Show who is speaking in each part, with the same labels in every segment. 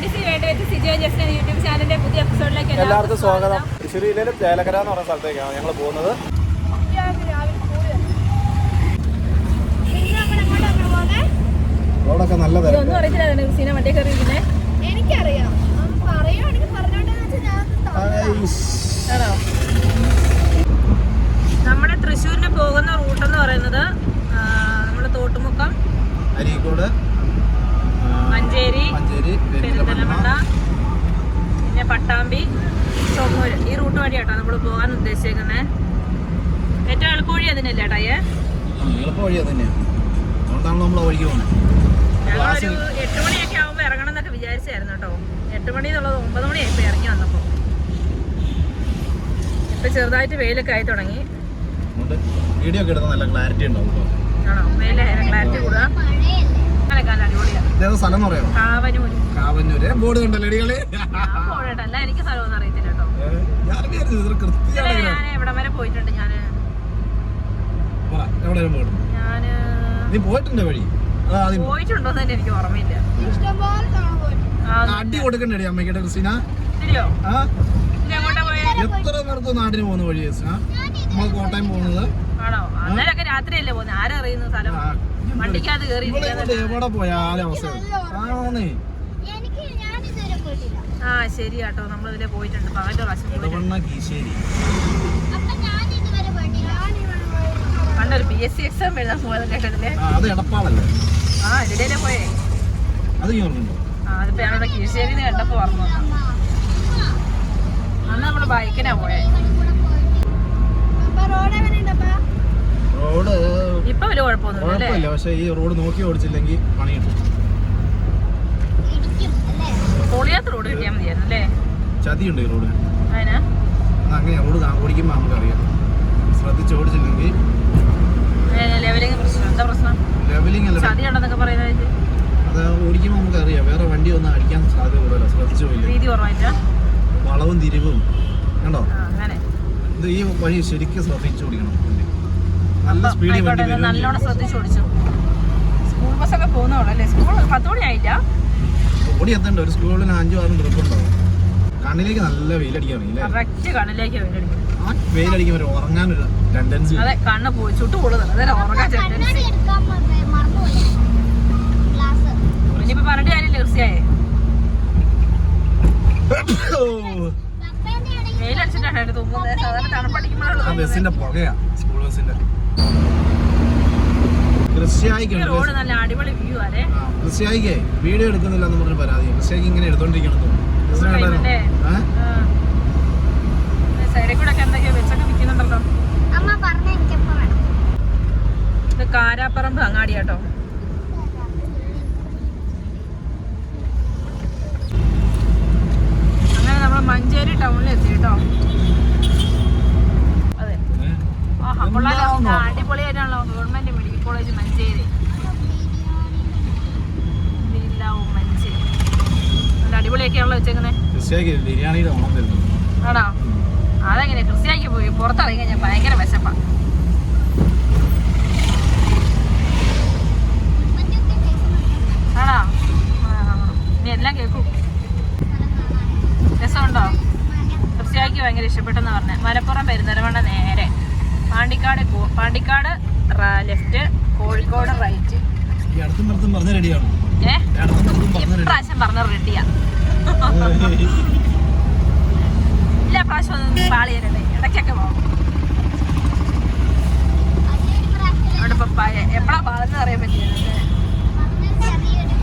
Speaker 1: Fantasy വേണ്ടി വെച്ച് Sijo just YouTube ചാനലിന്റെ പുതിയ എപ്പിസോഡിലേക്ക്
Speaker 2: എല്ലാവർക്കും സ്വാഗതം. തൃശ്ശൂർ ജില്ലയിലെ ചേലക്കര എന്ന് പറയുന്ന സ്ഥലത്തേക്കാണ് ഞങ്ങൾ പോകുന്നത്. റോഡൊക്കെ നല്ല
Speaker 3: എനിക്കറിയാം.
Speaker 1: നമ്മുടെ തൃശ്ശൂരിന് പോകുന്ന റൂട്ട് എന്ന് പറയുന്നത് നമ്മുടെ തോട്ടുമുക്കം.
Speaker 2: അരീക്കോട്.
Speaker 1: മഞ്ചേരി പെരിന്തൽമണ്ണ പിന്നെ പട്ടാമ്പി ഷൊർണൂർ ഈ റൂട്ട് വഴിയാട്ടോ നമ്മൾ പോകാൻ ഉദ്ദേശിക്കുന്നത് ഏറ്റവും എളുപ്പവഴി അതിനല്ലേ ഏട്ടായേ
Speaker 2: എളുപ്പ വഴി തന്നെയാണ് അതുകൊണ്ടാണ് നമ്മൾ വഴിക്ക് പോകുന്നത്
Speaker 1: ഞങ്ങളൊരു എട്ട് മണിയൊക്കെ ആകുമ്പോൾ ഇറങ്ങണം എന്നൊക്കെ വിചാരിച്ചായിരുന്നു കേട്ടോ. എട്ട് മണി എന്നുള്ളത് ഒമ്പത് മണിയായി ഇപ്പൊ ഇറങ്ങി വന്നപ്പോൾ ഇപ്പൊ ചെറുതായിട്ട് വെയിലൊക്കെ ആയി തുടങ്ങി.
Speaker 2: വീഡിയോ ഒക്കെ എടുത്ത നല്ല ക്ലാരിറ്റി ഉണ്ടാവും
Speaker 1: ആണോ? വെയിലായിരുന്നു ക്ലാരിറ്റി കൂടുക. നല്ല അടിപൊളിയാണ്
Speaker 2: സ്ഥലം എന്ന് പറയാമോ?
Speaker 1: കാവനൂര്
Speaker 2: കാവന്നൂര്. ബോർഡ് കണ്ടല്ലോ അടികളെ
Speaker 1: ഞാൻ എനിക്ക് സ്ഥലമൊന്നും അറിയത്തില്ല കേട്ടോ.
Speaker 2: ഞാൻ
Speaker 1: എവിടം വരെ പോയിട്ടുണ്ട്
Speaker 2: ഞാൻ
Speaker 1: ഞാൻ
Speaker 2: നീ പോയിട്ടുണ്ട് വഴി?
Speaker 1: പോയിട്ടുണ്ടോ എന്ന് എനിക്ക് ഓർമ്മയില്ല.
Speaker 2: അടി കൊടുക്കണ്ടേ അമ്മയ്ക്കിടെ ക്രിസ്റ്റീന? എത്ര പേർക്ക് നാട്ടിന് പോകുന്ന വഴി ക്രിസ്റ്റീന? നമ്മൾ കോട്ടയം പോകുന്നത്?
Speaker 1: ആണോ? അന്നേരമൊക്കെ രാത്രിയല്ലേ പോകുന്നത്? ആരറിയുന്ന സ്ഥലം? വണ്ടിക്കകത്ത് കയറി
Speaker 2: എവിടെ പോയാലും അവസ്ഥ ആണേ
Speaker 1: ആ ശരി കേട്ടോ. നമ്മൾ പോയിട്ടുണ്ട്. പകന്റെ പ്രാവശ്യം പണ്ടൊരു പി എസ് സി എക്സാം എഴുതാൻ പോയത് കേട്ടതില്ലേ
Speaker 2: ആ അത് എടപ്പാളല്ലേ?
Speaker 1: ആ ഇതിലേ പോയേ.
Speaker 2: അത്
Speaker 1: ആ അതിപ്പോ ഞങ്ങളുടെ കീഴ്ശേരി കണ്ടപ്പോ വന്നു. അന്ന് നമ്മൾ ബൈക്കിനാ പോയേ.
Speaker 3: അപ്പൊ റോഡ് എങ്ങനെയുണ്ടപ്പാ
Speaker 2: റോഡ്
Speaker 1: ഇപ്പൊ വലിയ കുഴപ്പമൊന്നുമില്ല
Speaker 2: പക്ഷെ ഈ റോഡ് നോക്കി ഓടിച്ചില്ലെങ്കിൽ പണി കിട്ടും.
Speaker 3: അല്ലേ?
Speaker 1: പൊളിയാത്ത റോഡ് കിട്ടിയാൽ മതിയായിരുന്നു അല്ലേ?
Speaker 2: ചതിയുണ്ട് ഈ റോഡിന് അങ്ങനെ റോഡ് ഓടിക്കുമ്പോൾ നമുക്കറിയാം. ശ്രദ്ധിച്ച് ഓടിച്ചില്ലെങ്കിൽ
Speaker 1: ലെവലിംഗ് പ്രശ്നം. എന്താ പ്രശ്നം?
Speaker 2: ലെവലിംഗ് അല്ല.
Speaker 1: ചതി ഉണ്ടെന്നൊക്കെ പറയുന്നത്
Speaker 2: അത് ഓടിക്കുമ്പോൾ നമുക്കറിയാം. വേറെ വണ്ടി ഒന്നും അടിക്കാൻ സാധ്യത കൂടുതല. ശ്രദ്ധിച്ചു പോയില്ല? വളവും തിരിവും. കണ്ടോ?
Speaker 1: അങ്ങനെ.
Speaker 2: ഇത് ഈ വഴി ശരിക്കും ശ്രദ്ധിച്ചു ഓടിക്കണം.
Speaker 1: ആയിക്കോട്ടെ,
Speaker 2: വരും.
Speaker 1: നല്ലോണം ശ്രദ്ധിച്ചു ഓടിച്ചു. സ്കൂൾ ബസ്സൊക്കെ പോകുന്നോളൂ അല്ലേ സ്കൂൾ പത്ത് മണി ആയില്ല
Speaker 2: ഓടി എത്തണ്ട? ഒരു സ്കൂളിന് അഞ്ചു ആറും ട്രിപ്പ് ഉണ്ടാവും. കണ്ണിലേക്ക് നല്ല വെയിലടിക്കാൻ
Speaker 1: കറക്റ്റ് കണ്ണിലേക്ക് വീടടിക്കും
Speaker 2: ആ വെയിലടിക്കുമ്പോൾ ഒരു ഉറങ്ങാനൊരു ടെൻഡൻസി
Speaker 1: അതെ കണ്ണ് പോയി ചുട്ടു കൂടുതൽ അതെ ഉറങ്ങാൻ ടെൻഡൻസി ഇനിയിപ്പോ പറഞ്ഞിട്ട് കാര്യമില്ല തീർച്ചയായേ വെയിലടിച്ചിട്ടാണ് തുമ്മുന്നത് സാധാരണ
Speaker 2: ആ
Speaker 1: തണുപ്പടിക്കുമ്പോഴുള്ള
Speaker 2: ബസ്സിന്റെ പുകയാ സ്കൂൾ ബസ്സിന്റെ. ക്രിസ്ത്യായിക്കുണ്ട്
Speaker 1: റോഡ് നല്ല അടിപൊളി വ്യൂ അല്ലേ
Speaker 2: ആ, ക്രിസ്ത്യായിക്ക് വീഡിയോ എടുക്കുന്നില്ല എന്ന് പറഞ്ഞ പരാതി. ക്രിസ്ത്യായിക്ക് ഇങ്ങനെ എടുത്തോണ്ടിരിക്കണം
Speaker 1: കാരാപ്പറമ്പ് അങ്ങാടി കേട്ടോ അങ്ങനെ നമ്മൾ മഞ്ചേരി ടൗണിൽ എത്തി കേട്ടോ അതെ
Speaker 2: ഏ?
Speaker 1: ആഹാ കൊള്ളാലോ
Speaker 2: എന്താന്നോ?
Speaker 1: അടിപൊളിയായിട്ടാണല്ലോ. Government medical college Manjeri. അടിപൊളിയൊക്കെയാണല്ലോ വെച്ചേക്കുന്നത് ആണോ? അതെങ്ങനെ ക്രിസ്ത്യാനിക്ക് പോയി. പുറത്തിറങ്ങി കഴിഞ്ഞാൽ ഭയങ്കര വിശപ്പാ. ആണോ? നീ എല്ലാം കേൾക്കും. രസമുണ്ടോ? ക്രിസ്ത്യാനിക്ക് ഭയങ്കര ഇഷ്ടപ്പെട്ടെന്ന് പറഞ്ഞ. മലപ്പുറം പെരുന്തലമണ്ണ നേരെ. Pandikkad Pandikkad left Kozhikode right.
Speaker 2: പറഞ്ഞ
Speaker 1: ഇപ്രാവശ്യം റെഡിയാ. ഇല്ല പ്രാവശ്യം ഒന്നും പാളിയല്ലേ ഇടയ്ക്കൊക്കെ പോകും
Speaker 3: അതിലൊരു
Speaker 1: അവിടെ ഇപ്പൊ എപ്പോഴാ പാളെന്ന് അറിയാൻ പറ്റിയത്
Speaker 3: പറഞ്ഞ ചെറിയൊരു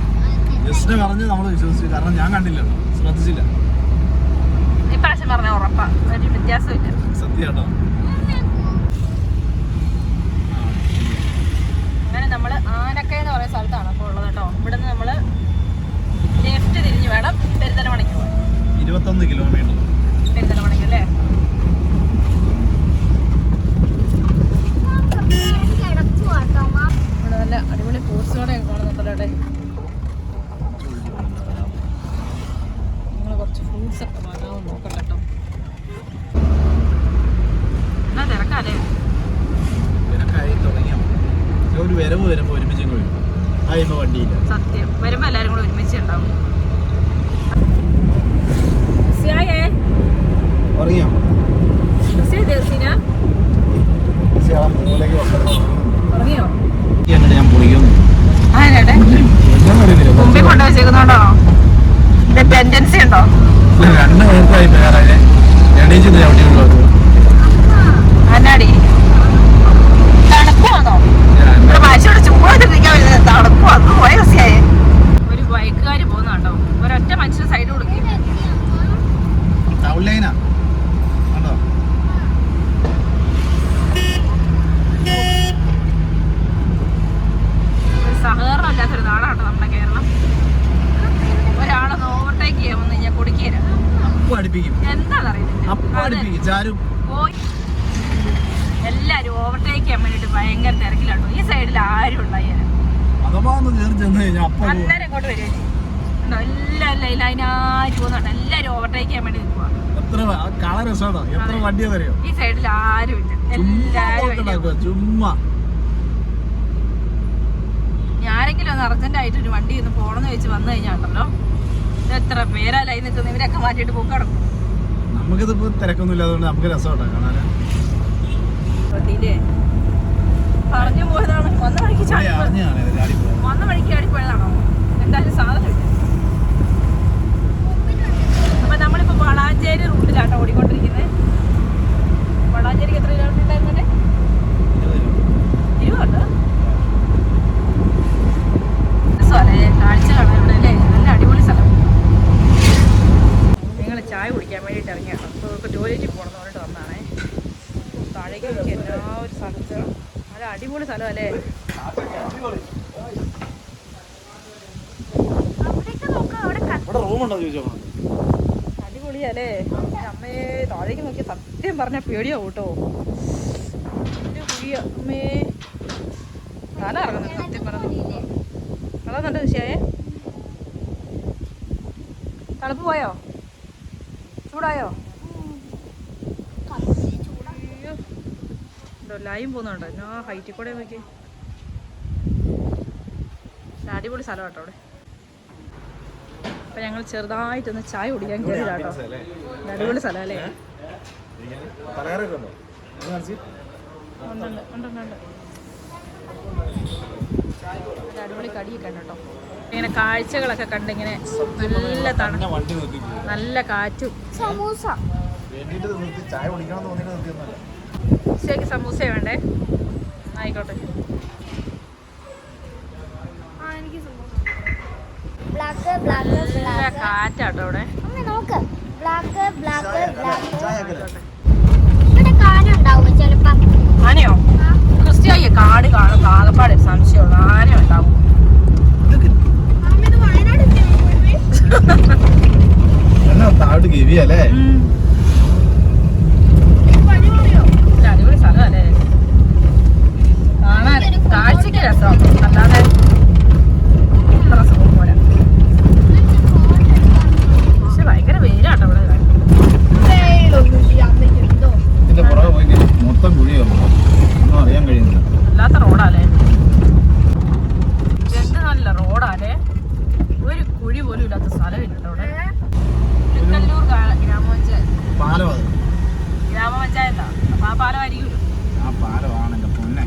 Speaker 2: ജസ്റ്റിനെ പറഞ്ഞ് നമ്മൾ വിശ്വസിച്ചു. കാരണം ഞാൻ കണ്ടില്ല. ശ്രദ്ധിച്ചില്ല.
Speaker 1: ഇപ്രാവശ്യം പറഞ്ഞ ഉറപ്പാ. ഒരു വ്യത്യാസമില്ല
Speaker 2: സത്യം
Speaker 1: അങ്ങനെ നമ്മൾ ആനക്ക എന്ന് പറയുന്ന സ്ഥലത്താണ് അപ്പോൾ ഉള്ളത് കേട്ടോ. ഇവിടുന്ന് നമ്മൾ ലെഫ്റ്റ് തിരിഞ്ഞ് വേണം പെരുന്തലമണയ്ക്ക് പോകാൻ.
Speaker 2: ഇരുപത്തൊന്ന് കിലോമീറ്റർ
Speaker 1: പെരുന്തലമണയ്ക്ക് അല്ലേ?
Speaker 3: കിടച്ചു കേട്ടോ അമ്മ
Speaker 1: ഇവിടെ നല്ല അടിപൊളി ഫ്രൂട്ട്സ് കടയൊക്കെ കാണുന്നുണ്ടല്ലോ അവിടെ നിങ്ങൾ കുറച്ച് ഫ്രൂട്ട്സ് ഒക്കെ വാങ്ങാമോ നോക്കട്ടെ കേട്ടോ എന്നാ തിരക്കാല്ലേ
Speaker 2: തിരക്കായി തുടങ്ങിയ ഒരു വരവ് വരുമ്പോൾ ഒരുമിച്ച് വരും ആയിപ്പോ വണ്ടിയില്ല
Speaker 1: സത്യം വരുമ്പോൾ എല്ലാവരും കൂടെ ഒരുമിച്ച് ഉണ്ടാവും
Speaker 2: രണ്ട് പേർക്കായി പേരാ എണീച്ച് ചവിട്ടി കൊണ്ടുപോകും
Speaker 1: അന്നാടി തണുപ്പാണോ ഇവിടെ മനുഷ്യരുടെ ചൂടായിട്ടിരിക്കാൻ പറ്റുന്നത് തണുപ്പ് അത് പോയ രസിയായേ ഒരു ബൈക്കുകാർ പോകുന്ന കേട്ടോ ഒരൊറ്റ മനുഷ്യൻ സൈഡ് കൊടുക്കും
Speaker 2: ടൗൺ ലൈനാ കണ്ടോ
Speaker 1: ഒരു സഹകരണം ഇല്ലാത്തൊരു നാടാണ് നമ്മുടെ കേരളം ഒരാളൊന്ന് ഓവർടേക്ക് ചെയ്യാമെന്ന് ഞാൻ കൊടുക്കേര
Speaker 2: അപ്പൊ അടുപ്പിക്കും
Speaker 1: എന്താണെന്നറിയില്ല
Speaker 2: അപ്പൊ അടുപ്പിക്കും ചാരും
Speaker 1: പോയി എല്ലാരും ഓവർടേക്ക് ചെയ്യാൻ വേണ്ടിട്ട് ഭയങ്കര തിരക്കിലാട്ടോ ഈ സൈഡിൽ ആരും ഉണ്ടായാലും
Speaker 2: അഥവാ ഒന്ന് കയറി ചെന്ന് കഴിഞ്ഞാൽ അപ്പൊ.
Speaker 1: അന്നേരം ഇങ്ങോട്ട് വരും ഉണ്ടോ എല്ലാവരും ലൈൻ അതിനായിട്ട് പോകുന്നുണ്ട് ഓവർടേക്ക് ചെയ്യാൻ വേണ്ടി നിൽക്കുക
Speaker 2: എത്ര കളർ രസമാണോ എത്ര. വണ്ടിയാ അറിയോ
Speaker 1: ഈ സൈഡിൽ ആരും ഇല്ല.
Speaker 2: എല്ലാവരും ചുമ്മാ.
Speaker 1: ഞാരെങ്കിലും ഒന്ന് അർജന്റ് ആയിട്ട് ഒരു വണ്ടി ഒന്ന് പോണെന്ന് വെച്ച് വന്നു കഴിഞ്ഞാട്ടല്ലോ ഇത് എത്ര പേരാ ലൈൻ നിൽക്കുന്നത്? ഇവരൊക്കെ മാറ്റിട്ട് പോക്ക് കിടക്കും
Speaker 2: നമുക്കിതിപ്പോ തിരക്കൊന്നും ഇല്ലാതെ നമുക്ക് രസമാട്ടോ കാണാൻ
Speaker 1: പറഞ്ഞു പോയതാണ് വന്ന വഴിക്ക് ചാടി വന്ന വഴിക്ക് ചാടി പോയതാണോ? എന്തായാലും സാധനം ഇല്ല അപ്പൊ നമ്മളിപ്പോ വളാഞ്ചേരി റൂട്ടിലാട്ടോ ഓടിക്കൊണ്ടിരിക്കുന്നത് വളാഞ്ചേരിക്ക് എത്ര കിലോമീറ്റർ ഉണ്ടായിരുന്നേ ഇരുപതുണ്ട് സ്ഥലേ കാഴ്ച കാണാൻ ഇവിടെ അല്ലേ നല്ല അടിപൊളി സ്ഥലം നിങ്ങൾ ചായ കുടിക്കാൻ വേണ്ടിയിട്ട് ഇറങ്ങിയാണ് അപ്പോൾ ടോയ്ലറ്റിൽ പോകണമെന്ന് പറഞ്ഞിട്ട് വന്നാണേ താഴേക്ക് നോക്കി എല്ലാ ഒരു സ്ഥലത്ത് നല്ല അടിപൊളി സ്ഥലം അല്ലേ
Speaker 3: അവിടെയൊക്കെ നോക്കാം അവിടെ
Speaker 2: ഇവിടെ റൂമുണ്ടോ ചോദിച്ചോ
Speaker 1: അടിപൊളിയല്ലേ എന്റെ അമ്മയെ താഴേക്ക് നോക്കിയ സത്യം പറഞ്ഞ പേടിയാവും കേട്ടോ എന്റെ കുഴിയ അമ്മേ തല ഇറങ്ങുന്നു സത്യം പറഞ്ഞു. കളന്നുണ്ട് വിഷയേ തണുപ്പ് പോയോ? ചൂടായോ. ഉണ്ടോ ലൈൻ പോകുന്നുണ്ടോ എന്നാ ഹൈറ്റിൽ കൂടെ നോക്കി. അടിപൊളി സ്ഥലം കേട്ടോ അവിടെ. അപ്പൊ ഞങ്ങൾ ചെറുതായിട്ടൊന്ന് ചായ കുടിക്കാൻ കേട്ടോ അടിപൊളി സ്ഥലം അല്ലേ?
Speaker 2: പലഹാരമൊക്കെ ഉണ്ടോ? കാണിച്ച്.
Speaker 1: അടിപൊളി കടിയൊക്കെ കേട്ടോ. ഇങ്ങനെ കാഴ്ചകളൊക്കെ കണ്ടിങ്ങനെ നല്ല തണു
Speaker 2: ഞാൻ
Speaker 1: നല്ല കാറ്റും.
Speaker 3: സമൂസ.
Speaker 2: ചായ കുടിക്കണം തോന്നിയിട്ട്
Speaker 1: സമൂസ വേണ്ടേ? ആയിക്കോട്ടെ.
Speaker 3: ആ എനിക്ക് സമൂസ ബ്ലാക്ക് ബ്ലാക്ക്
Speaker 1: നല്ല കാറ്റാട്ടോ അവിടെ.
Speaker 3: നോക്ക്. ബ്ലാക്ക് ബ്ലാക്ക് ബ്ലാക്ക്
Speaker 1: ആനയോ?
Speaker 3: ആ,
Speaker 1: ക്രിസ്ത്യാനിയെ കാട് കാണും ആകപ്പാട് സംശയമുള്ള ആന ഉണ്ടാവും.
Speaker 2: താഴോട്ട് ഗവിയല്ലേ
Speaker 3: അടിപൊളിയോ
Speaker 1: ഒരു അടിപൊളി സ്ഥലമല്ലേ കാണാൻ കാഴ്ചക്ക് രസമാണ് അല്ലാതെ അത്ര സുഖം പോരാ പക്ഷെ ഭയങ്കര വെയിലാട്ടോ ഇവിടെ
Speaker 2: ഇതിന്റെ പുറകെ പോയി കഴിഞ്ഞാൽ മൊത്തം കുഴിയാവും ഒന്നും അറിയാൻ കഴിയുന്നില്ല
Speaker 1: അല്ലാത്ത റോഡാലേ എന്ത് നല്ല റോഡാലേ ഒരു കുഴി പോലും ഇല്ലാത്ത സ്ഥലമില്ല അവിടെ തിരുക്കല്ലൂർ ഗാ- ഗ്രാമപഞ്ചായത്ത്
Speaker 2: പാലം അത്
Speaker 1: ഗ്രാമപഞ്ചായത്താ അപ്പൊ ആ പാലമായിരിക്കും
Speaker 2: ആ പാലമാണ് എന്റെ പൊന്നെ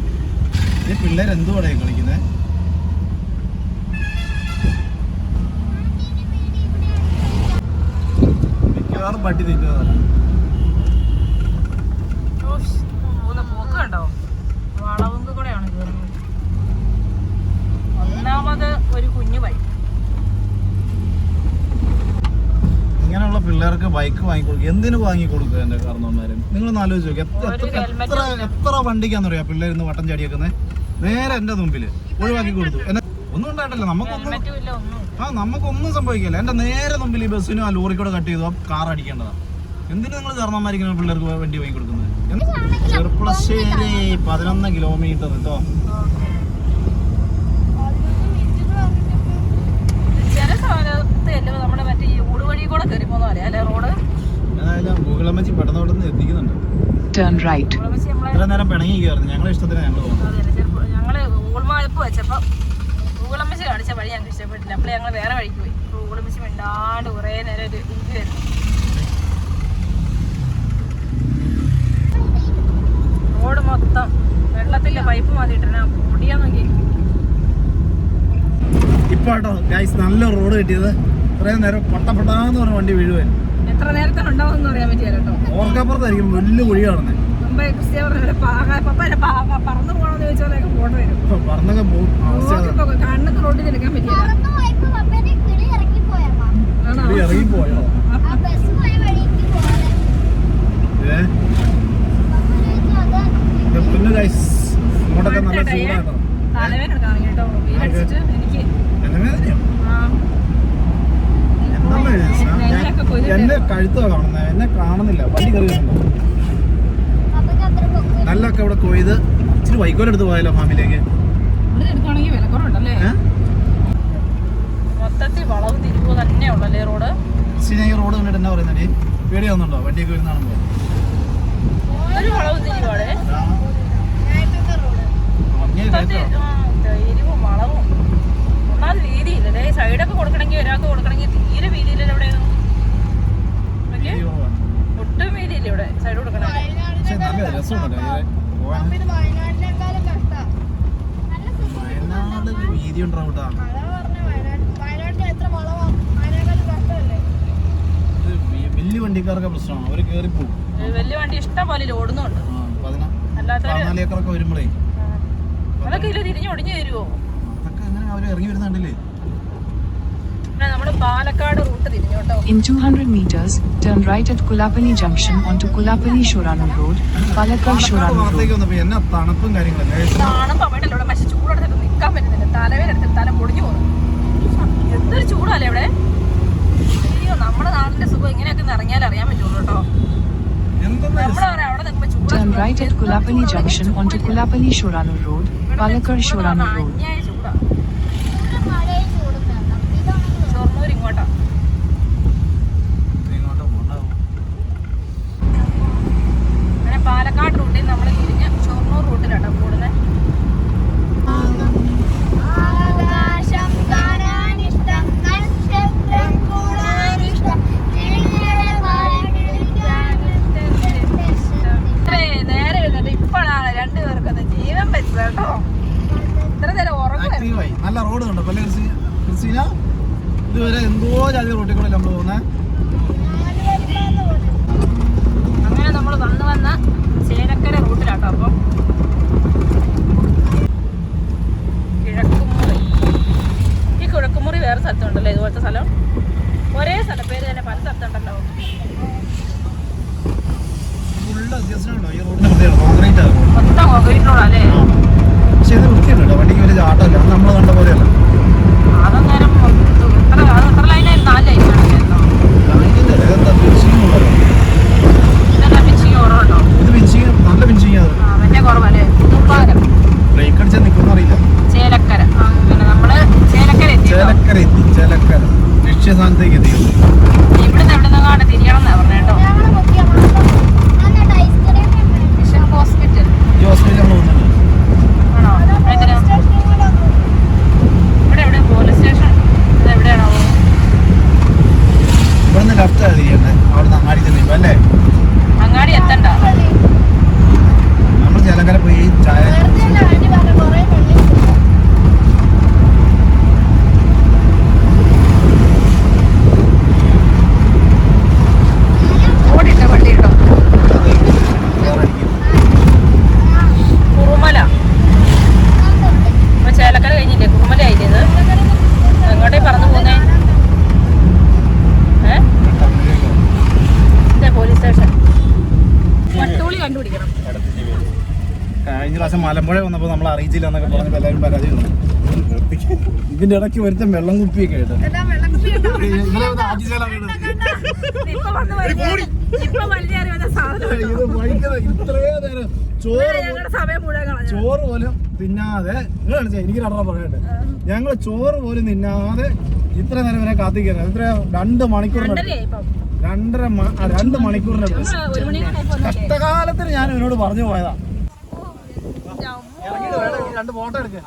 Speaker 2: ഈ പിള്ളേർ എന്തുവാടേ കളിക്കുന്നത് മിക്കവാറും പട്ടി
Speaker 1: കയറുന്നത് ഒന്നാമത് ഒരു കുഞ്ഞു വഴി
Speaker 2: ഇങ്ങനെയുള്ള പിള്ളേർക്ക് ബൈക്ക് വാങ്ങിക്കൊടുക്കുക എന്തിനു വാങ്ങിക്കൊടുക്കുക എന്റെ കാരണവന്മാരും? നിങ്ങളൊന്ന് ആലോചിച്ച് നോക്കി.
Speaker 1: ഒരു helmet
Speaker 2: എത്ര എത്ര വണ്ടിക്കാന്നറിയാ പിള്ളേർ ഇന്ന് വട്ടം ചാടിയേക്കുന്നത് നേരെ എന്റെ മുമ്പിൽ ഒഴിവാക്കി കൊടുത്തു. എന്നെ ഒന്നും ഉണ്ടായിട്ടില്ല. നമുക്കൊന്നും
Speaker 1: ഇല്ല ഒന്നും
Speaker 2: ആ നമുക്കൊന്നും സംഭവിക്കില്ല. എന്റെ നേരെ മുമ്പിൽ ഈ ബസ്സിനും ആ ലോറി കൂടെ കട്ട് ചെയ്തു. ആ കാർ അടിക്കേണ്ടതാ. എന്തിനു നിങ്ങൾ ചേർന്നമാരിക്കുന്ന പിള്ളേർക്ക് വണ്ടി വാങ്ങി കൊടുക്കുന്നത്? ചെറുപ്പളശ്ശേരി പതിനൊന്ന് കിലോമീറ്റർ കേട്ടോ ഗൂഗിളമ്മച്ചി പെട്ടെന്ന് അവിടെ നിന്ന് എത്തിക്കുന്നുണ്ട്. നേരം പിണങ്ങിക്കായിരുന്നു ഞങ്ങളുടെ ഇഷ്ടത്തിന് ഞങ്ങൾ പോകുന്നു
Speaker 1: മാപ്പ് വെച്ചപ്പോൾ ഗൂഗിൾ അമ്മച്ചി കാണിച്ച വഴി ഞങ്ങൾക്ക് ഇഷ്ടപ്പെട്ടില്ല. അപ്പോൾ ഞങ്ങൾ വേറെ വഴിക്ക് പോയി. ഗൂഗിൾ അമ്മച്ചി മിണ്ടാണ്ട് കുറേ നേരം ഒരു ഇത് വരുന്നു റോഡ് മൊത്തം വെള്ളത്തിന്റെ പൈപ്പ് മാതിട്ടാ പൊടിയാ നോക്കി.
Speaker 2: ഇപ്പൊ കേട്ടോ ഗൈസ് നല്ല റോഡ് കിട്ടിയത്. കുറേ നേരം പട്ടപ്പെട്ടാന്ന് പറഞ്ഞ വണ്ടി വീഴുവായിരുന്നു.
Speaker 1: എത്ര നേരത്തെ ഉണ്ടാവും അറിയാൻ പറ്റില്ല കേട്ടോ.
Speaker 2: ഓർക്കപ്പുറത്തായിരിക്കും വലിയ കുഴി കാണുന്നത്
Speaker 1: മുമ്പേ പറഞ്ഞ പാക പപ്പ പറന്നു പോകണമെന്ന് ചോദിച്ചാലൊക്കെ പോകേണ്ടി വരും.
Speaker 2: പോകും
Speaker 1: കണ്ണൊക്കെ റോഡിൽ എടുക്കാൻ പറ്റില്ല
Speaker 2: ഇറങ്ങിപ്പോയോ? പിന്നെ ഗൈസ് ഇങ്ങോട്ടൊക്കെ നല്ല
Speaker 1: തലവേദന കേട്ടോ. എനിക്ക്
Speaker 2: എന്നെ കഴുത്തോ കാണുന്നത്. എന്നെ കാണുന്നില്ല. വണ്ടി കയറി വരുന്നുണ്ടോ
Speaker 3: പപ്പയ്ക്ക് അത്ര പൊക്കം
Speaker 2: നെല്ലൊക്കെ ഇവിടെ കൊയ്ത് ഇച്ചിരി വൈക്കോലെടുത്ത് പോയാലോ ഫാമിലേക്ക്
Speaker 1: ഇവിടെ എടുക്കുകയാണെങ്കിൽ വിലക്കുറവുണ്ടല്ലേ
Speaker 2: ഏഹ്
Speaker 1: മൊത്തത്തിൽ വളവ് ഇച്ചിരി തന്നെ ഉള്ളല്ലേ പോയാലോ
Speaker 2: ഫാമിലേക്ക് ഈ റോഡ് കണ്ടിട്ട് എന്നാ പറയുന്നേ പേടി വന്നുണ്ടോ വണ്ടിയൊക്കെ വരുന്നാണോ സൈഡൊക്കെ
Speaker 1: കൊടുക്കണമെങ്കിൽ ഒരാൾക്ക് തിരിവാടെ
Speaker 2: ഭംഗിയായി
Speaker 1: മൊത്തത്തിൽ
Speaker 2: കയറ്റോ?
Speaker 1: ആ, തിരിവും വളവും ഒന്നാമത് വീതിയില്ലല്ലേ സൈഡൊക്കെ കൊടുക്കണമെങ്കിൽ ഒരാൾക്ക് കൊടുക്കണമെങ്കിൽ തീരെ വീതിയില്ലല്ലോ ഇവിടെ നോക്കിയേ.
Speaker 2: വീതി കുറവാണ്.
Speaker 1: ഒട്ടും വീതിയില്ല ഇവിടെ സൈഡ് കൊടുക്കണേ
Speaker 2: പക്ഷെ നല്ല രസമുണ്ടല്ലോ ഇത് പോവാൻ.
Speaker 3: വയനാടിനേക്കാളും കഷ്ടാ നല്ല സുഖം
Speaker 2: വയനാട്. വീതി ഉണ്ടാവും വലിയ വണ്ടിക്കാർക്ക് പ്രശ്നമാണ്. അവർ കേറി പോകും
Speaker 1: വലിയ വണ്ടി ഇഷ്ടം പോലെ ഓടുന്നുണ്ട്.
Speaker 2: ആ.
Speaker 1: അതൊക്കെ തരുമോ
Speaker 2: അതൊക്കെ അങ്ങനെ അവർ ഇറങ്ങി വരുന്നുണ്ടല്ലേ
Speaker 1: പിന്നെ നമ്മൾ പാലക്കാട് റൂട്ട് തിരിഞ്ഞു കേട്ടോ
Speaker 4: In 200 meters, turn right at Kulapani Junction onto Kulapani Shoranam Road, Palakkad
Speaker 2: Palakkad
Speaker 4: Shoranam Road.
Speaker 1: ചൂടല്ലേ ഇവിടെ അയ്യോ നമ്മുടെ നാടിന്റെ സുഖം ഇങ്ങനെയൊക്കെ അറിയാൻ പറ്റുള്ളൂ കേട്ടോ.
Speaker 4: Turn right at Kulapani Junction onto Kulapani Shoranam Road, Palakkad Shoranam Road.
Speaker 1: അന്യായ ചൂടാ
Speaker 3: ഇവിടെ മഴയും ചൂടും വേണം ഇതാണെങ്കിൽ
Speaker 1: ഷൊർണൂർ ഇങ്ങോട്ടാ
Speaker 2: ഇങ്ങോട്ട് പോണ്ടാവും
Speaker 1: അങ്ങനെ പാലക്കാട് റൂട്ടിൽ നമ്മൾ തിരിഞ്ഞ് ഷൊർണൂർ റൂട്ടിലാണ് കൂടുന്നത്
Speaker 3: ആകാശം കാണാനിഷ്ടം നക്ഷത്രം കൂടാനിഷ്ടം കിളികളെ പാടിക്കാനിഷ്ടം
Speaker 1: ഇത്രേ നേരെ എഴുന്നിട്ട് ഇപ്പോഴാണ് രണ്ടുപേർക്കൊന്ന് ജീവൻ വെച്ചത് കേട്ടോ ഇത്ര നേരം ഉറങ്ങുമായിരുന്നു
Speaker 2: ആക്റ്റീവായി നല്ല റോഡ് കണ്ടോ പല്ലേ ക്രിസ്റ്റി ക്രിസ്റ്റീന ഇതുവരെ എന്തോ ജാതി റോട്ടിൽ കൂടെ നമ്മൾ പോകുന്നത്
Speaker 1: അങ്ങനെ നമ്മൾ വന്ന് വന്ന ചേലക്കര റൂട്ടിലാട്ടോ അപ്പം കിഴക്കുമുറി ഈ കിഴക്കുമുറി വേറെ സ്ഥലത്തുണ്ടല്ലോ ഇതുപോലത്തെ സ്ഥലം ഒരേ സ്ഥലം പേര് തന്നെ പല സ്ഥലത്തുണ്ടല്ലോ. മൊത്തം കോൺക്രീറ്റ് റോഡല്ലേ.
Speaker 2: പക്ഷെ ഇത് വൃത്തിയുണ്ടോ വണ്ടിക്ക് വലിയ ചാട്ടമല്ല. നമ്മൾ കണ്ട പോലെയല്ല.
Speaker 1: അതന്നേരം എത്ര എത്ര ലൈനായിരുന്നു നാല് ലൈനാണല്ലോ
Speaker 2: നല്ല അത്
Speaker 1: മറ്റേ കുറവല്ലേ? തുപ്പാകരം
Speaker 2: ബ്രേക്ക് അടിച്ചാൽ നിൽക്കുന്ന അറിയില്ല.
Speaker 1: ചേലക്കര. പിന്നെ നമ്മൾ ചേലക്കര
Speaker 2: ചേലക്കര എത്തി. ചേലക്കര. ലക്ഷ്യസ്ഥാനത്തേക്ക് എത്തി
Speaker 1: ഇവിടുന്ന് എവിടെ നിന്നാണ് തിരിയണം എന്നാ പറഞ്ഞ കേട്ടോ
Speaker 3: ഞങ്ങൾ മുക്കിയ മാസം എന്നിട്ട് ഐസ്ക്രീം
Speaker 1: മിഷൻ ഹോസ്പിറ്റൽ
Speaker 2: ഈ ഹോസ്പിറ്റലിൽ നമ്മൾ വന്നിട്ടുണ്ട്
Speaker 1: ആണോ എന്തിനാ ഇവിടെ എവിടെ പോലീസ് സ്റ്റേഷൻ ഇത് എവിടെയാണോ
Speaker 2: ഇവിടുന്ന് ലെഫ്റ്റ് തിരിയണ്ടേ അവിടുന്ന് അങ്ങാടി ചെന്നിപ്പോ അല്ലേ
Speaker 1: അങ്ങാടി എത്തണ്ട
Speaker 2: നമ്മൾ ചേലക്കര പോയി ചായ
Speaker 3: വെറുതെ ആന്റി പറഞ്ഞ കുറേ പള്ളി
Speaker 1: ഓടിട്ട വണ്ടി കേട്ടോ കുറുമല ഇപ്പൊ ചേലക്കര കഴിഞ്ഞില്ലേ കുറുമല ആയില്ലേ ഇത് എങ്ങോട്ടേ പറന്നു പോന്നേ ഏ ഇതേ പോലീസ് സ്റ്റേഷൻ വട്ടൂളി കണ്ടുപിടിക്കണം
Speaker 2: കഴിഞ്ഞ പ്രാവശ്യം മലമ്പുഴ വന്നപ്പോ നമ്മൾ അറിയിച്ചില്ല എന്നൊക്കെ പറഞ്ഞപ്പോൾ എല്ലാവരും പരാതി വന്നു ഇതിന്റെ ഇടയ്ക്ക് വരുത്ത വെള്ളം കുപ്പിയൊക്കെ ആയിട്ട് ഇത് ഇത്രയും നേരം ചോറ് പോലും തിന്നാതെ നിങ്ങളാണ് എനിക്ക് രണ്ടാ പറയട്ടെ ഞങ്ങൾ ചോറ് പോലും തിന്നാതെ ഇത്ര നേരം വരെ കാത്തിക്കുന്നത് ഇത്ര രണ്ട്
Speaker 1: ഇപ്പം?
Speaker 2: രണ്ടര രണ്ട് മണിക്കൂറിനടുത്ത്? കഷ്ടകാലത്തിന് ഞാൻ ഇവനോട് പറഞ്ഞു പോയതാ
Speaker 1: അമ്മോ.
Speaker 2: ഇറങ്ങിയിട്ട് വേണം എനിക്ക് രണ്ട് ഫോട്ടോ എടുക്കുക.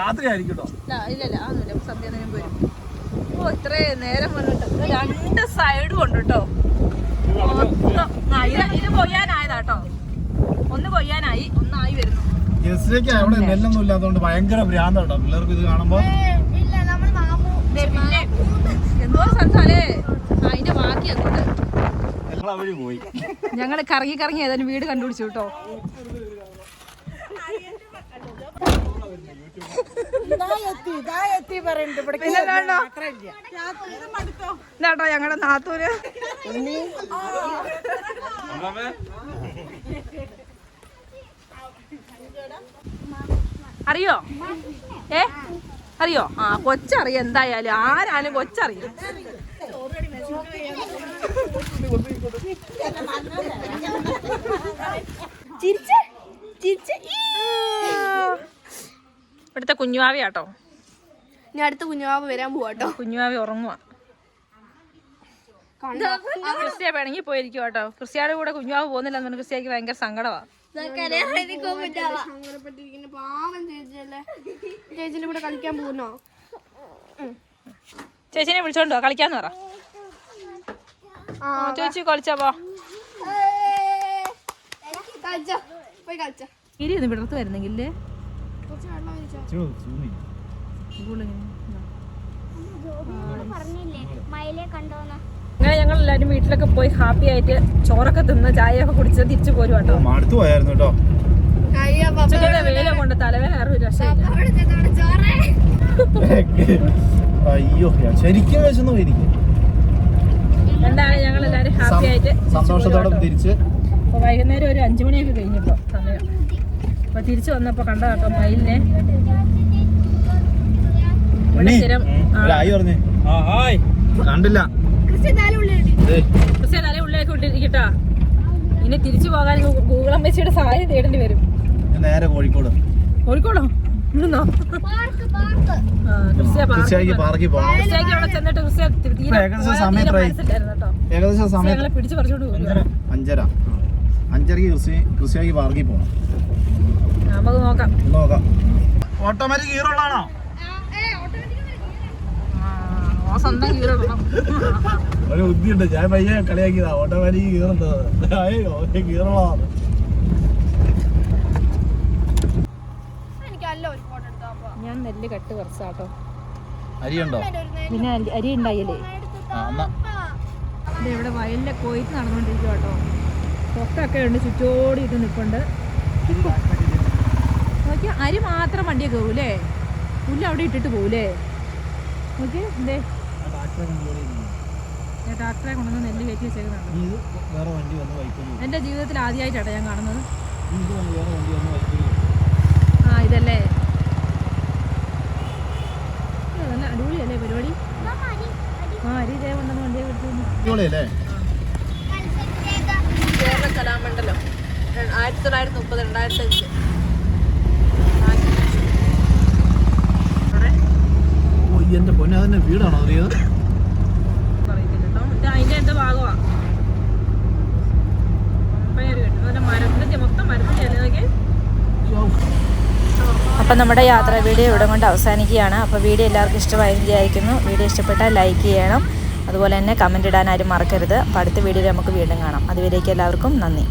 Speaker 2: രാത്രി ആയിരിക്കും
Speaker 1: ഇല്ല, നേരം വരും. ഓ ഇത്രയും നേരം വന്നിട്ട്. രണ്ട് സൈഡും ഉണ്ട് കേട്ടോ ഇത് കൊയ്യാനായതാട്ടോ. ഒന്ന് കൊയ്യാനായി ഒന്നായി വരുന്നു.
Speaker 2: ജസ്റ്റിലേക്ക് അവിടെ നെല്ലൊന്നും ഇല്ലാത്തതുകൊണ്ട് ഭയങ്കര ഭ്രാന്താട്ടോ. പിള്ളേർക്ക് ഇത് കാണുമ്പോ.
Speaker 3: ഇല്ല നമ്മൾ മാമു.
Speaker 1: പിന്നെ എന്തോ സംസാരേ. അതിന്റെ ബാക്കി അങ്ങോട്ട്
Speaker 2: ഞങ്ങൾ അവഴി പോയി.
Speaker 1: ഞങ്ങൾ കറങ്ങി കറങ്ങി ഏതായാലും വീട് കണ്ടുപിടിച്ചു കേട്ടോ. ഞങ്ങളുടെ നാത്തൂര് അറിയോ? ഏ? അറിയോ? ആ കൊച്ചറിയാം എന്തായാലും. ആരാലും കൊച്ചറിയും.
Speaker 3: ചിരിച്ച് ചിരിച്ച്.
Speaker 1: ഇവിടുത്തെ കുഞ്ഞുവാവിയാട്ടോ
Speaker 3: ഇനി അടുത്ത കുഞ്ഞുവാവ വരാൻ പോവാട്ടോ
Speaker 1: കുഞ്ഞുവാവി ഉറങ്ങുവാ. ക്രിസ്ത്യ പിണങ്ങി പോയിരിക്കും കേട്ടോ ക്രിസ്ത്യയുടെ കൂടെ കുഞ്ഞുവാവ് പോകുന്നില്ല എന്ന് ക്രിസ്ത്യക്ക് ഭയങ്കര സങ്കടമാണ്
Speaker 3: ചേച്ചിയല്ലേ. ചേച്ചിന്റെ കൂടെ കളിക്കാൻ പോകുന്നോ?
Speaker 1: ചേച്ചിനെ വിളിച്ചോണ്ടോ കളിക്കാന്ന് പറ. ആ, ചേച്ചി കളിച്ചാ പോ ഇരി ഒന്ന് വിടർത്ത് വരുന്നെങ്കിലേ അങ്ങനെ ഞങ്ങൾ എല്ലാരും വീട്ടിലൊക്കെ പോയി ഹാപ്പി ആയിട്ട് ചോറൊക്കെ തിന്ന് ചായയൊക്കെ കുടിച്ച് തിരിച്ചു പോരും കേട്ടോ
Speaker 2: മടുത്തു പോയായിരുന്നു കേട്ടോ.
Speaker 1: വേല കൊണ്ട് തലവേല
Speaker 2: അയ്യോ ശരിക്കും വിശന്നു
Speaker 1: എന്താണ് ഞങ്ങൾ എല്ലാവരും ഹാപ്പി ആയിട്ട്
Speaker 2: സന്തോഷത്തോടെ തിരിച്ച്
Speaker 1: വൈകുന്നേരം ഒരു അഞ്ചു മണിയൊക്കെ കഴിഞ്ഞപ്പോ സമയം. അപ്പൊ തിരിച്ചു വന്നപ്പോ കണ്ട കേട്ടോ മയിലിനെ. സ്ഥിരം
Speaker 2: കണ്ടില്ല.
Speaker 3: കൃഷി എന്തായാലും ഉള്ളിൽ
Speaker 2: ദേ,
Speaker 1: ക്രിസ്ത്യ തല ഉള്ളിലേക്ക് വിട്ടിരിക്കട്ടാ ഇനി തിരിച്ചു പോകാൻ ഗൂഗിൾ അമ്മച്ചിയുടെ സഹായം തേടേണ്ടി വരും.
Speaker 2: നേരെ കോഴിക്കോട്.
Speaker 1: കോഴിക്കോടോ?
Speaker 2: തീർച്ചയായും പാർക്കിൽ പോകണം ഏകദേശം ഏകദേശം സമയം അഞ്ചര അഞ്ചരക്ക് കൃഷി കൃഷിയാക്കി പാർക്കിൽ പോകണം
Speaker 1: നോക്കാം.
Speaker 2: നോക്കാം. ഓട്ടോമാറ്റിക് ഹീറോ ഉള്ളതാണോ? ഒരു ബുദ്ധിയുണ്ട്. ഞാൻ പയ്യെ കളിയാക്കിയതാ. ഓട്ടോമാറ്റിക് ഗിയർ എന്താ ഗിയർ ഉള്ളതാണ്
Speaker 3: എനിക്ക് അല്ല ഒരു ഫോട്ടോ എടുത്തോ അപ്പൊ
Speaker 1: ഞാൻ നെല്ല് കട്ട് കുറച്ചാട്ടോ
Speaker 2: അരിയുണ്ടോ?
Speaker 1: പിന്നെ അരി- ഉണ്ടായില്ലേ? ഇത് ഇവിടെ വയലിലെ കൊയ്ത്ത് നടന്നുകൊണ്ടിരിക്കും കേട്ടോ പൊക്കൊക്കെ ഉണ്ട് ചുറ്റോടിയിട്ട് നിൽപ്പുണ്ട് നോക്കിയാ അരി മാത്രം വണ്ടിയെ കയറൂലേ പുല്ല് അവിടെ ഇട്ടിട്ട് പോകൂലേ നോക്കി എന്തേ? ട്രാക്ടറെ കൊണ്ടുവന്ന് നെല്ല് കയറ്റി വെച്ചേക്കുന്നുണ്ട്
Speaker 2: ഇത് വേറെ വണ്ടി വന്ന് വൈക്കുന്നു
Speaker 1: എന്റെ ജീവിതത്തിൽ ആദ്യമായിട്ടാണ് ഞാൻ കാണുന്നത്
Speaker 2: ഇത് വേറെ വണ്ടി വന്ന് വൈക്കുന്നു
Speaker 1: ആ ഇതല്ലേ? ഇത് നല്ല അടിപൊളിയല്ലേ പരിപാടി? ആ അരി ഇതേ കൊണ്ടുവന്ന് വണ്ടിയെ
Speaker 2: അടിപൊളിയല്ലേ?
Speaker 1: കേരള കലാമണ്ഡലം. ആയിരത്തി തൊള്ളായിരത്തി മുപ്പത് രണ്ടായിരത്തി അഞ്ച്
Speaker 2: എന്റെ പൊന്നെ അതിന്റെ വീടാണോ അറിയത്?
Speaker 1: അതിന്റെ എന്റെ ഭാഗമാണ് മരത്തിന്റെ മൊത്തം മരത്തിന്റെ അല്ലേ
Speaker 5: അപ്പം നമ്മുടെ യാത്രാ വീഡിയോ ഇവിടെ കൊണ്ട് അവസാനിക്കുകയാണ്. അപ്പോൾ വീഡിയോ എല്ലാവർക്കും ഇഷ്ടമായി വിചാരിക്കുന്നു വീഡിയോ ഇഷ്ടപ്പെട്ടാൽ ലൈക്ക് ചെയ്യണം. അതുപോലെ തന്നെ കമന്റ് ഇടാൻ ആരും മറക്കരുത്. അപ്പോൾ അടുത്ത വീഡിയോയിൽ നമുക്ക് വീണ്ടും കാണാം. അതുവരേക്കും എല്ലാവർക്കും നന്ദി.